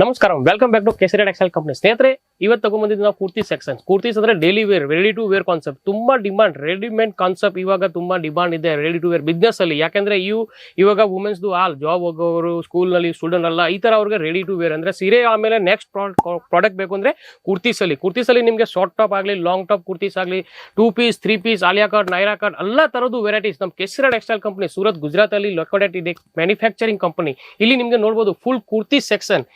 ನಮಸ್ಕಾರ welcome back to Kesari textile company ಸ್ನೇಹಿತರೆ, ಇವತ್ತು ತಗೊಂಡ್ಬಂದಿದ್ದು ನಾವು ಕುರ್ತಿ ಸೆಕ್ಷನ್ ಕುರ್ತೀಸ್ ಅಂದ್ರೆ daily wear ready to wear concept ತುಂಬಾ ಡಿಮಾಂಡ್ ರೆಡಿಮೇಡ್ ಕಾನ್ಸೆಪ್ಟ್ ಇವಾಗ ತುಂಬಾ ಡಿಮಾಂಡ್ ಇದೆ ರೆಡಿ ಟು ವೇರ್ ಬಿಸ್ನೆಸ್ ಅಲ್ಲಿ. ಯಾಕಂದ್ರೆ ಇವು ಇವಾಗ ವುಮೆನ್ಸ್ ಆಲ್ ಜಾಬ್ ಹೋಗೋರು ಸ್ಕೂಲ್ನಲ್ಲಿ ಸ್ಟೂಡೆಂಟ್ ಅಲ್ಲ, ಈ ತರ ಅವ್ರಿಗೆ ರೆಡಿ ಟು ವೇರ್ ಅಂದ್ರೆ ಸೀರೆ ಆಮೇಲೆ ನೆಕ್ಸ್ಟ್ ಪ್ರಾಡಕ್ಟ್ ಬೇಕು ಅಂದ್ರೆ ಕುರ್ತೀಸ್ ಅಲ್ಲಿ. ಕುರ್ತೀಸ್ ಅಲ್ಲಿ ನಿಮಗೆ ಶಾರ್ಟ್ ಟಾಪ್ ಆಗಲಿ ಲಾಂಗ್ ಟಾಪ್ ಕುರ್ತೀಸ್ ಆಗಲಿ two piece three piece Alia card Naira card ಎಲ್ಲ ತರದ್ದು ವೆರೈಟೀಸ್ ನಮ್ಮ ಕೆಸರ ಟೆಕ್ಸ್ಟೈಲ್ ಕಂಪನಿ ಸೂರತ್, ಗುಜರಾತ್ ಅಲ್ಲಿ ಇದೆ ಮ್ಯಾನುಫ್ಯಾಕ್ಚರಿಂಗ್ ಕಂಪನಿ ಇಲ್ಲಿ ನಿಮಗೆ ನೋಡ್ಬೋದು ಫುಲ್ ಕುರ್ತಿ ಸೆಕ್ಷನ್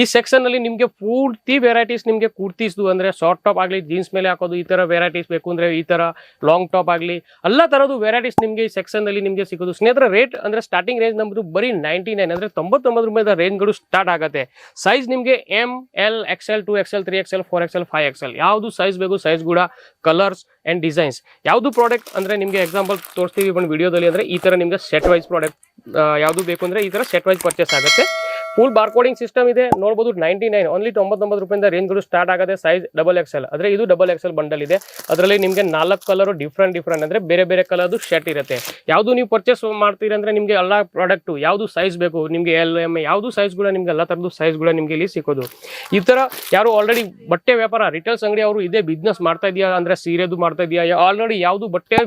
ಈ ಸೆಕ್ಷನ್ ಅಲ್ಲಿ ನಿಮಗೆ ಪೂರ್ತಿ ವೆರೈಟೀಸ್ ನಿಮಗೆ ಕುರ್ತೀಸ್ದು ಅಂದ್ರೆ ಶಾರ್ಟ್ ಟಾಪ್ ಆಗಲಿ ಜೀನ್ಸ್ ಮೇಲೆ ಹಾಕೋದು, ಈ ತರ ವೆರೈಟೀಸ್ ಬೇಕು ಅಂದ್ರೆ ಈ ತರ ಲಾಂಗ್ ಟಾಪ್ ಆಗಲಿ, ಎಲ್ಲ ತರದ್ದು ವೆರೈಟೀಸ್ ನಿಮಗೆ ಈ ಸೆಕ್ಷನ್ ಅಲ್ಲಿ ನಿಮಗೆ ಸಿಗೋದು. ಸ್ನೇಹಿತರ ರೇಟ್ ಅಂದ್ರೆ ಸ್ಟಾರ್ಟಿಂಗ್ ರೇಂಜ್ ನಮ್ಮದು ಬರೀ ನೈಂಟಿ ನೈನ್ ಅಂದ್ರೆ ತೊಂಬತ್ತೊಂಬತ್ತು ರೂಪಾಯಿದ ರೇಂಜ್ಗಳು ಸ್ಟಾರ್ಟ್ ಆಗುತ್ತೆ. ಸೈಜ್ ನಿಮಗೆ M L XL two XL three XL four XL five XL ಯಾವುದು ಸೈಜ್ ಬೇಕು ಸೈಜ್ ಕೂಡ ಕಲರ್ಸ್ ಆ್ಯಂಡ್ ಡಿಸೈನ್ಸ್ ಯಾವುದು ಪ್ರಾಡಕ್ಟ್ ಅಂದರೆ ನಿಮಗೆ ಎಕ್ಸಾಂಪಲ್ ತೋರಿಸ್ತೀವಿ ಒಂದು ವಿಡಿಯೋದಲ್ಲಿ ಅಂದರೆ ಈ ಥರ ನಿಮಗೆ ಸೆಟ್ ವೈಸ್ ಪ್ರಾಡಕ್ಟ್ ಯಾವುದು ಬೇಕು ಅಂದರೆ ಈ ಥರ ಸೆಟ್ ವೈಸ್ ಪರ್ಚೇಸ್ ಆಗುತ್ತೆ. ಫುಲ್ ಬಾರ್ಕೋಡಿಂಗ್ ಸಿಸ್ಟಮ್ ಇದೆ. ನೋಡಬಹುದು ನೈಂಟಿ ನೈನ್ ಓನ್ಲಿ ತೊಂಬತ್ತೊಂಬತ್ತು ರೂಪಾಯಿಂದ ರೇಂಜ್ಗಳು ಸ್ಟಾರ್ಟ್ ಆಗುತ್ತೆ ಸೈಜ್ ಡಬಲ್ ಎಕ್ಸ್ ಎಲ್ ಅಂದರೆ ಇದು ಡಬಲ್ ಎಕ್ಸೆಲ್ ಬಂಡಲ್ ಇದೆ. ಅದರಲ್ಲಿ ನಿಮಗೆ ನಾಲ್ಕು ಕಲರು ಡಿಫ್ರೆಂಟ್ ಡಿಫ್ರೆಂಟ್ ಅಂದರೆ ಬೇರೆ ಬೇರೆ ಕಲರ್ದು ಶರ್ಟ್ ಇರುತ್ತೆ. ಯಾವುದು ನೀವು ಪರ್ಚೇಸ್ ಮಾಡ್ತೀರಿ ಅಂದರೆ ನಿಮಗೆ ಎಲ್ಲ ಪ್ರಾಡಕ್ಟು ಯಾವುದು ಸೈಜ್ ಬೇಕು, ನಿಮಗೆ ಎಲ್ ಎಂ ಯಾವುದು ಸೈಜ್ಗಳು ನಿಮಗೆ ಎಲ್ಲ ಥರದ್ದು ಸೈಜ್ಗಳು ನಿಮಗೆ ಇಲ್ಲಿ ಸಿಕ್ಕೋದು. ಈ ಥರ ಯಾರು ಆಲ್ರೆಡಿ ಬಟ್ಟೆ ವ್ಯಾಪಾರ ರಿಟೇಲ್ಸ್ ಅಂಗಡಿ ಅವರು ಇದೇ ಬಿಸ್ನೆಸ್ ಮಾಡ್ತಾ ಇದೆಯಾ ಅಂದರೆ ಸೀರೆದು ಮಾಡ್ತಾ ಇದೆಯಾ ಆಲ್ರೆಡಿ ಯಾವುದು ಬಟ್ಟೆ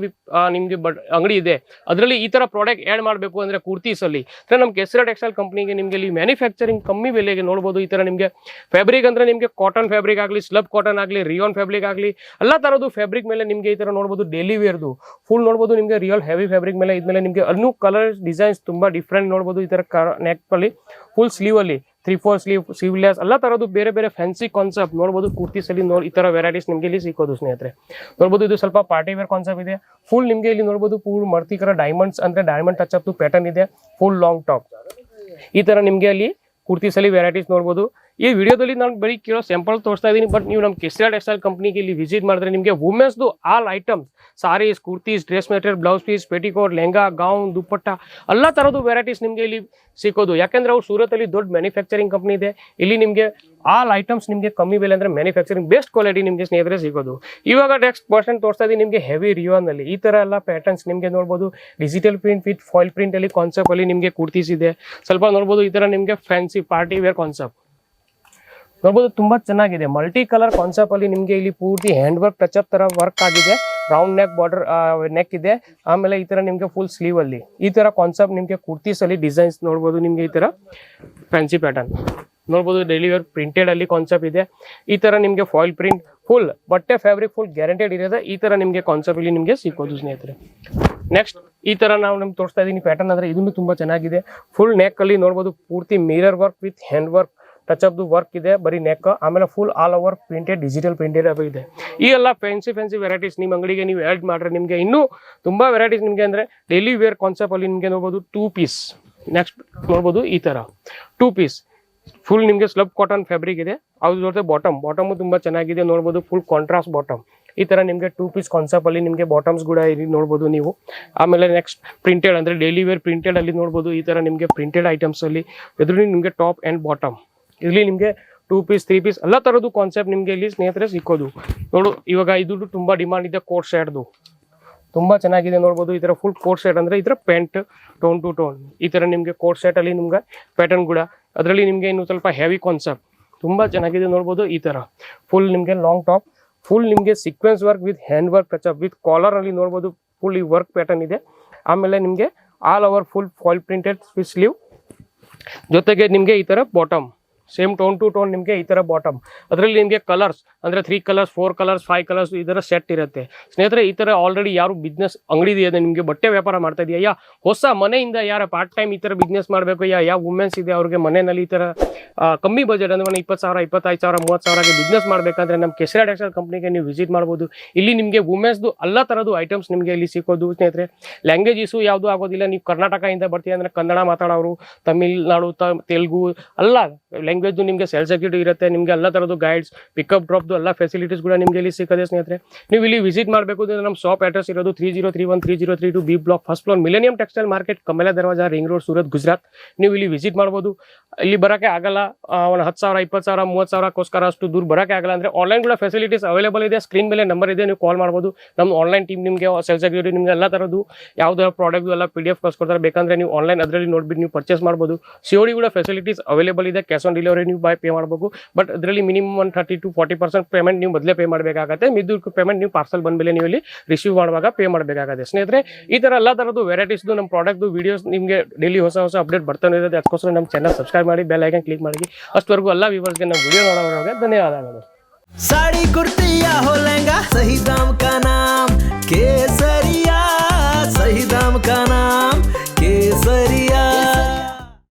ನಿಮಗೆ ಅಂಗಡಿ ಇದೆ. ಅದರಲ್ಲಿ ಈ ಥರ ಪ್ರಾಡಕ್ಟ್ ಆ್ಯಡ್ ಮಾಡಬೇಕು ಅಂದರೆ ಕುರ್ತೀಸಲ್ಲಿ ಅಂದರೆ ನಮ್ಮ ಕೆಸರ ಟೆಕ್ಸ್ಟೈಲ್ ಕಂಪ್ನಿಗೆ ನಿಮಗೆ ಇಲ್ಲಿ ಮ್ಯಾನುಫ್ಯಾಕ್ಚರಿಂಗ್ ಕಮ್ಮಿ ಬೆಲೆಗೆ ನೋಡ್ಬೋದು. ಈ ಥರ ನಿಮಗೆ ಫ್ಯಾಬ್ರಿಕ್ ಅಂದರೆ ನಿಮಗೆ ಕಾಟನ್ ಫ್ಯಾಬ್ರಿಕ್ ಆಗಲಿ ಸ್ಲಬ್ ಕಾಟನ್ ಆಗಲಿ ರಿಯಾನ್ ಫ್ಯಾಬ್ರಿಕ್ ಆಗಲಿ, ಎಲ್ಲ ಥರದ್ದು ಫ್ಯಾಬ್ರಿಕ್ ಮೇಲೆ ನಿಮಗೆ ಈ ಥರ ನೋಡ್ಬೋದು. ಡೈಲಿ ವೇರ್ದು ಫುಲ್ ನೋಡ್ಬೋದು ನಿಮಗೆ ರಿಯಲ್ ಹೆವಿ ಫ್ಯಾಬ್ರಿಕ್ ಮೇಲೆ ಇದ್ಮೇಲೆ ನಿಮಗೆ ಅನ್ನು ಕಲರ್ ಡಿಸೈನ್ಸ್ ತುಂಬ ಡಿಫ್ರೆಂಟ್ ನೋಡ್ಬೋದು. ಈ ಥರ ನೆಕ್ಪಲ್ಲಿ ಫುಲ್ ಸ್ಲೀವಲ್ಲಿ ತ್ರೀ ಫೋರ್ ಸ್ಲೀವ್ ಸ್ಲೀವ್ಲೆಸ್ ಎಲ್ಲ ಥರದ್ದು ಬೇರೆ ಬೇರೆ ಫ್ಯಾನ್ಸಿ ಕಾನ್ಸೆಪ್ಟ್ ನೋಡ್ಬೋದು. ಕುರ್ತೀಸಲ್ಲಿ ನೋಡಿ, ಈ ಥರ ವೆರೈಟೀಸ್ ನಿಮಗೆ ಇಲ್ಲಿ ಸಿಕ್ಕೋದು ಸ್ನೇಹಿತರೆ. ನೋಡ್ಬೋದು ಇದು ಸ್ವಲ್ಪ ಪಾರ್ಟಿ ವೇರ್ ಕಾನ್ಸೆಪ್ಟ್ ಇದೆ. ಫುಲ್ ನಿಮಗೆ ಇಲ್ಲಿ ನೋಡ್ಬೋದು ಫುಲ್ ಮರ್ತಿಕರ ಡೈಮಂಡ್ಸ್ ಅಂದರೆ ಡೈಮಂಡ್ ಟಚ್ ಅಪ್ ಪ್ಯಾಟರ್ನ್ ಇದೆ. ಫುಲ್ ಲಾಂಗ್ ಟಾಪ್ ಈ ಥರ ನಿಮಗೆ ಅಲ್ಲಿ ಕುರ್ತೀಸಲ್ಲಿ ವೆರೈಟೀಸ್ ನೋಡ್ಬೋದು. ಈ ವಿಡಿಯೋದಲ್ಲಿ ನಾನು ಬರೀ ಕೇಳೋ ಸ್ಯಾಂಪಲ್ ತೋರಿಸ್ತಾ ಇದ್ದೀನಿ ಬಟ್ ನೀವು ನಮ್ಮ ಕೆಸ್ರಾ ಟೆಕ್ಸ್ಟೈಲ್ ಕಂಪ್ನಿಗೆ ಇಲ್ಲಿ ವಿಸಿಟ್ ಮಾಡಿದ್ರೆ ನಿಮಗೆ ವುಮೆನ್ಸ್ದು all items saris kurtis dress material blouse piece petticoat lehenga gown dupatta ಎಲ್ಲ ಥರದ್ದು ವೆರೈಟೀಸ್ ನಿಮಗೆ ಇಲ್ಲಿ ಸಿಕ್ಕೋದು. ಯಾಕೆಂದ್ರೆ ಅವ್ರು ಸೂರತಲ್ಲಿ ದೊಡ್ಡ ಮ್ಯಾನುಫ್ಯಾಕ್ಚರಿಂಗ್ ಕಂಪ್ನಿ ಇದೆ. ಇಲ್ಲಿ ನಿಮಗೆ ಆಲ್ ಐಟಮ್ಸ್ ನಿಮಗೆ ಕಮ್ಮಿ ಬೆಲೆ ಅಂದರೆ ಮ್ಯಾನುಫ್ಯಾಕ್ಚರಿಂಗ್ ಬೆಸ್ಟ್ ಕ್ವಾಲಿಟಿ ನಿಮಗೆ ಸ್ನೇಹಿತರೆ ಸಿಗೋದು ಇವಾಗ ನೆಕ್ಸ್ಟ್ ಪರ್ಸೆಂಟ್ ತೋರಿಸ್ತಾ ಇದ್ದೀನಿ ನಿಮಗೆ ಹೆವಿ ರಿಯೋನಲ್ಲಿ ಈ ಥರ ಎಲ್ಲ ಪ್ಯಾಟರ್ನ್ಸ್ ನಿಮಗೆ ನೋಡ್ಬೋದು. ಡಿಜಿಟಲ್ ಪ್ರಿಂಟ್ ವಿತ್ ಫಾಯಿಲ್ ಪ್ರಿಂಟಲ್ಲಿ ಕಾನ್ಸೆಪ್ಟಲ್ಲಿ ನಿಮಗೆ ಕುರ್ತೀಸ್ ಇದೆ. ಸ್ವಲ್ಪ ನೋಡ್ಬೋದು ಈ ಥರ ನಿಮಗೆ ಫ್ಯಾನ್ಸಿ ಪಾರ್ಟಿ ವೇರ್ ಕಾನ್ಸೆಪ್ಟ್ ನೋಡ್ಬೋದು ತುಂಬಾ ಚೆನ್ನಾಗಿದೆ. ಮಲ್ಟಿ ಕಲರ್ ಕಾನ್ಸೆಪ್ಟ್ ಅಲ್ಲಿ ನಿಮಗೆ ಇಲ್ಲಿ ಪೂರ್ತಿ ಹ್ಯಾಂಡ್ ವರ್ಕ್ ಟಚ್ ಅಪ್ ತರ ವರ್ಕ್ ಆಗಿದೆ. ರೌಂಡ್ ನೆಕ್ ಬಾರ್ಡರ್ ನೆಕ್ ಇದೆ. ಆಮೇಲೆ ಈ ತರ ನಿಮಗೆ ಫುಲ್ ಸ್ಲೀವ್ ಅಲ್ಲಿ. ಈ ತರ ಕಾನ್ಸೆಪ್ಟ್ ನಿಮಗೆ ಕುರ್ತೀಸ್ ಅಲ್ಲಿ ಡಿಸೈನ್ಸ್ ನೋಡ್ಬೋದು ನಿಮಗೆ ಈ ತರ ಫ್ಯಾನ್ಸಿ ಪ್ಯಾಟರ್ನ್ ನೋಡ್ಬೋದು ಡೈಲಿ ವೇರ್ ಪ್ರಿಂಟೆಡ್ ಅಲ್ಲಿ ಕಾನ್ಸೆಪ್ಟ್ ಇದೆ. ಈ ತರ ನಿಮಗೆ ಫಾಯಿಲ್ ಪ್ರಿಂಟ್ ಫುಲ್ ಬಟ್ಟೆ ಫ್ಯಾಬ್ರಿಕ್ ಫುಲ್ ಗ್ಯಾರಂಟೆಡ್ ಇರೋದೇ ಈ ತರ ನಿಮಗೆ ಕಾನ್ಸೆಪ್ಟ್ ಇಲ್ಲಿ ನಿಮಗೆ ಸಿಕ್ಕೋದು ಸ್ನೇಹಿತರೆ. ನೆಕ್ಸ್ಟ್ ಈ ತರ ನಾವು ನಿಮ್ಗೆ ತೋರಿಸ್ತಾ ಇದೀನಿ ಪ್ಯಾಟರ್ನ್ ಅಂದ್ರೆ ಇದನ್ನು ತುಂಬಾ ಚೆನ್ನಾಗಿದೆ. ಫುಲ್ ನೆಕ್ ಅಲ್ಲಿ ನೋಡ್ಬೋದು ಪೂರ್ತಿ mirror work with hand work touch up work ಇದೆ, ಬರೀ ನೆಕ್ ಆಮೇಲೆ full all over printed digital printed ಅದು ಇದೆ. ಈ ಎಲ್ಲ ಫ್ಯಾನ್ಸಿ ಫ್ಯಾನ್ಸಿ ವೆರೈಟೀಸ್ ನಿಮ್ಮ ಅಂಗಡಿಗೆ ನೀವು ಆ್ಯಡ್ ಮಾಡ್ರೆ ನಿಮಗೆ ಇನ್ನೂ ತುಂಬ ವೆರೈಟೀಸ್ ನಿಮಗೆ ಅಂದರೆ ಡೈಲಿ ವೇರ್ ಕಾನ್ಸೆಪ್ಟ್ ಅಲ್ಲಿ ನಿಮಗೆ ನೋಡ್ಬೋದು ಟೂ ಪೀಸ್ ನೆಕ್ಸ್ಟ್ ನೋಡ್ಬೋದು ಈ ಥರ ಟೂ ಪೀಸ್ ಫುಲ್ ನಿಮಗೆ ಸ್ಲಬ್ ಕಾಟನ್ ಫ್ಯಾಬ್ರಿಕ್ ಇದೆ. ಅದ್ರ ಜೊತೆ ಬಾಟಮ್ ಬಾಟಮು ತುಂಬ ಚೆನ್ನಾಗಿದೆ, ನೋಡ್ಬೋದು ಫುಲ್ ಕಾಂಟ್ರಾಸ್ಟ್ ಬಾಟಮ್ ಈ ಥರ ನಿಮಗೆ ಟೂ ಪೀಸ್ ಕಾನ್ಸೆಪ್ಟಲ್ಲಿ ನಿಮಗೆ ಬಾಟಮ್ಸ್ ಕೂಡ ಇಲ್ಲಿ ನೋಡ್ಬೋದು ನೀವು. ಆಮೇಲೆ ನೆಕ್ಸ್ಟ್ ಪ್ರಿಂಟೆಡ್ ಅಂದರೆ ಡೈಲಿ ವೇರ್ ಪ್ರಿಂಟೆಡ್ ಅಲ್ಲಿ ನೋಡ್ಬೋದು ಈ ಥರ ನಿಮಗೆ ಪ್ರಿಂಟೆಡ್ ಐಟಮ್ಸಲ್ಲಿ ಎದುರು ನಿಮಗೆ ಟಾಪ್ ಆ್ಯಂಡ್ ಬಾಟಮ್ ಇಲ್ಲಿ ನಿಮಗೆ ಟೂ ಪೀಸ್ ತ್ರೀ ಪೀಸ್ ಎಲ್ಲ ಥರದ್ದು ಕಾನ್ಸೆಪ್ಟ್ ನಿಮಗೆ ಇಲ್ಲಿ ಸ್ನೇಹಿತರೆ ಸಿಕ್ಕೋದು. ನೋಡು, ಇವಾಗ ಇದು ತುಂಬ ಡಿಮಾಂಡ್ ಇದೆ ಕೋಟ್ ಶರ್ಟ್ದು ತುಂಬ ಚೆನ್ನಾಗಿದೆ ನೋಡ್ಬೋದು, ಈ ಥರ ಫುಲ್ ಕೋಟ್ ಶರ್ಟ್ ಅಂದರೆ ಈ ಥರ ಪ್ಯಾಂಟ್ ಟೋನ್ ಟು ಟೋನ್ ಈ ಥರ ನಿಮಗೆ ಕೋಟ್ ಶರ್ಟಲ್ಲಿ ನಿಮ್ಗೆ ಪ್ಯಾಟರ್ನ್ ಕೂಡ. ಅದರಲ್ಲಿ ನಿಮಗೆ ಇನ್ನು ಸ್ವಲ್ಪ ಹೆವಿ ಕಾನ್ಸೆಪ್ಟ್ ತುಂಬ ಚೆನ್ನಾಗಿದೆ ನೋಡ್ಬೋದು ಈ ಥರ ಫುಲ್ ನಿಮಗೆ ಲಾಂಗ್ ಟಾಪ್ ಫುಲ್ ನಿಮಗೆ sequence work with hand work touch up with ಕಾಲರಲ್ಲಿ ನೋಡ್ಬೋದು ಫುಲ್ ಈ ವರ್ಕ್ ಪ್ಯಾಟರ್ನ್ ಇದೆ. ಆಮೇಲೆ ನಿಮಗೆ all over full fall printed sleeve ಜೊತೆಗೆ ನಿಮಗೆ ಈ ಥರ bottom same tone two tone ನಿಮಗೆ ಈ ಥರ ಬಾಟಮ್ ಅದರಲ್ಲಿ ನಿಮಗೆ ಕಲರ್ಸ್ ಅಂದರೆ three colours four colours five colours ಈ ಥರ ಸೆಟ್ ಇರುತ್ತೆ. ಸ್ನೇಹಿತರೆ, ಈ ಥರ ಆಲ್ರೆಡಿ ಯಾರು ಬಿಸ್ನೆಸ್ ಅಂಗಡಿ ಇದೆ, ನಿಮಗೆ ಬಟ್ಟೆ ವ್ಯಾಪಾರ ಮಾಡ್ತಾ ಇದೆಯಾ? ಯಾ, ಹೊಸ ಮನೆಯಿಂದ ಯಾರ ಪಾರ್ಟ್ ಟೈಮ್ ಈ ಥರ ಬಿಸ್ನೆಸ್ ಮಾಡಬೇಕು? ಯಾ ಯಾವ ವುಮೆನ್ಸ್ ಇದೆ, ಅವ್ರಿಗೆ ಮನೆಯಲ್ಲಿ ಈ ಥರ ಕಮ್ಮಿ ಬಜೆಟ್ ಅಂದರೆ ಒಂದು ಇಪ್ಪತ್ತು ಸಾವಿರ, ಇಪ್ಪತ್ತೈದು ಸಾವಿರ, ಮೂವತ್ತು ಸಾವಿರಗೆ ಬಿಸ್ನೆಸ್ ಮಾಡಬೇಕಂದ್ರೆ ನಮ್ಮ ಕೆಸರಾ ಟೆಕ್ಸ್ಟೈಲ್ ಕಂಪ್ನಿಗೆ ನೀವು ವಿಸಿಟ್ ಮಾಡ್ಬೋದು. ಇಲ್ಲಿ ನಿಮಗೆ ವುಮೆನ್ಸ್ದು ಎಲ್ಲ ಥರದ್ದು ಐಟಮ್ಸ್ ನಿಮಗೆ ಇಲ್ಲಿ ಸಿಕ್ಕೋದು ಸ್ನೇಹಿತರೆ. ಲ್ಯಾಂಗ್ವೇಜ್ ಯಾವುದು ಆಗೋದಿಲ್ಲ. ನೀವು ಕರ್ನಾಟಕದಿಂದ ಬರ್ತೀವಿ ಅಂದರೆ ಕನ್ನಡ ಮಾತಾಡೋರು, ತಮಿಳ್ನಾಡು ತೆಲುಗು ಎಲ್ಲ ಲ್ಯಾಂಗ್ವೇಜ್ದು ನಿಮಗೆ ಸೆಲ್ಸ್ ಎಕ್ಸಿಕ್ಯೂಟಿವ್ ಇರುತ್ತೆ, ನಿಮಗೆ ಎಲ್ಲ ಥರದ್ದು ಗೈಡ್ಸ್ ಪಿಕಪ್ ಡ್ರಾಪ್ದು ಎಲ್ಲ ಫೆಸಿಲಿಟೀಸ್ ಕೂಡ ನಿಮಗೆ ಇಲ್ಲಿ ಸಿಕ್ಕದೆ, ಸ್ನೇಹಿತರೆ. ನೀವು ಇಲ್ಲಿ ವಿಸಿಟ್ ಮಾಡಬೇಕು ಅಂದ್ರೆ ನಮ್ಮ ಶಾಪ್ ಅಡ್ರೆಸ್ ಇರೋದು three zero three one three zero three two B block first floor millennium textile market Kamela Darwaja ring road Surat Gujarat ನೀವು ಇಲ್ಲಿ ವಿಸಿಟ್ ಮಾಡಬಹುದು ಇಲ್ಲಿ ಬರಕ್ಕೆ ಆಗಲ್ಲ ಒಂದು ಹತ್ತು ಸಾವಿರ, ಇಪ್ಪತ್ತು ಸಾವಿರ, ಮೂವತ್ತು ಸಾವಿರಕ್ಕೋಸ್ಕರ ಅಷ್ಟು ದೂರ ಬರೋಕ್ಕೆ ಆಗಲ್ಲ ಅಂದ್ರೆ ಆನ್ಲೈನ್ ಕೂಡ ಫೆಸಿಲಿಟೀಸ್ ಅವೈಲೇಬಲ್ ಇದೆ ಸ್ಕ್ರೀನ್ ಮೇಲೆ ನಂಬರ್ ಇದೆ, ನೀವು ಕಾಲ್ ಮಾಡಬಹುದು ನಮ್ಮ ಆನ್ಲೈನ್ ಟೀಮ್ ನಿಮಗೆ ಸೆಲ್ಸ್ ಎಕ್ಸಿಕ್ಯೂಟಿವ್ ನಿಮಗೆ ಎಲ್ಲ ಥರದ್ದು ಯಾವುದೇ ಪ್ರಾಡಕ್ಟ್ ಎಲ್ಲ ಪಿ ಡಿ ಎಫ್ ಕಳ್ಸ್ಕೊಡ್ತಾರೆ ಬೇಕಂದ್ರೆ ನೀವು ಆನ್ಲೈನ್ ಅದರಲ್ಲಿ ನೋಡ್ಬಿಟ್ಟು ನೀವು ಪರ್ಚೇಸ್ ಮಾಡ್ಬೋದು. ಕೂಡ ಫೆಸಿಲಿಟೀಸ್ ಅವೈಲೇಬಲ್ ಇದೆ ಕ್ಯಾಶ್ ಆನ್ ಡೆಲಿವರಿ ಡೆಲಿವರಿ ನೀವು ಬಾಯ್ ಪೇ ಮಾಡಬೇಕು ಬಟ್ ಇದರಲ್ಲಿ ಮಿನಿಮಮ್ ಒಂದು thirty to forty percent payment ನೀವು ಮೊದಲೇ ಪೇ ಮಾಡಬೇಕಾಗತ್ತೆ ಮಿದ್ದು ಪೇಮೆಂಟ್ ನೀವು ಪಾರ್ಸಲ್ ಬಂದಮೇಲೆ ನೀವು ಇಲ್ಲಿ ರಿಸೀವ್ ಮಾಡುವಾಗ ಪೇ ಮಾಡಬೇಕಾಗತ್ತೆ ಸ್ನೇಹಿತರೆ ಈ ಥರ ಎಲ್ಲ ಥರದ್ದು ವೆರೈಟೀಸ್ದು ನಮ್ಮ ಪ್ರಾಡಕ್ಟ್ದು ವೀಡಿಯೋಸ್ ನಿಮಗೆ ಡೈಲಿ ಹೊಸ ಹೊಸ ಅಪ್ಡೇಟ್ ಬರ್ತಾನೆ ಇರುತ್ತೆ ಅದಕ್ಕೋಸ್ಕರ ನಮ್ಮ ಚಾನಲ್ ಸಬ್ಸ್ಕ್ರೈಬ್ ಮಾಡಿ ಬೆಲ್ ಐಕನ್ ಕ್ಲಿಕ್ ಮಾಡಿ ಅಷ್ಟವರೆಗೂ ಎಲ್ಲ ವ್ಯೂವರ್ಸ್ಗೆ ನಮ್ಮ ವಿಡಿಯೋ ನೋಡೋವಾಗ ಧನ್ಯವಾದಗಳು साड़ी कुर्ती या हो लहंगा सही दाम का नाम केसरिया सही दाम का नाम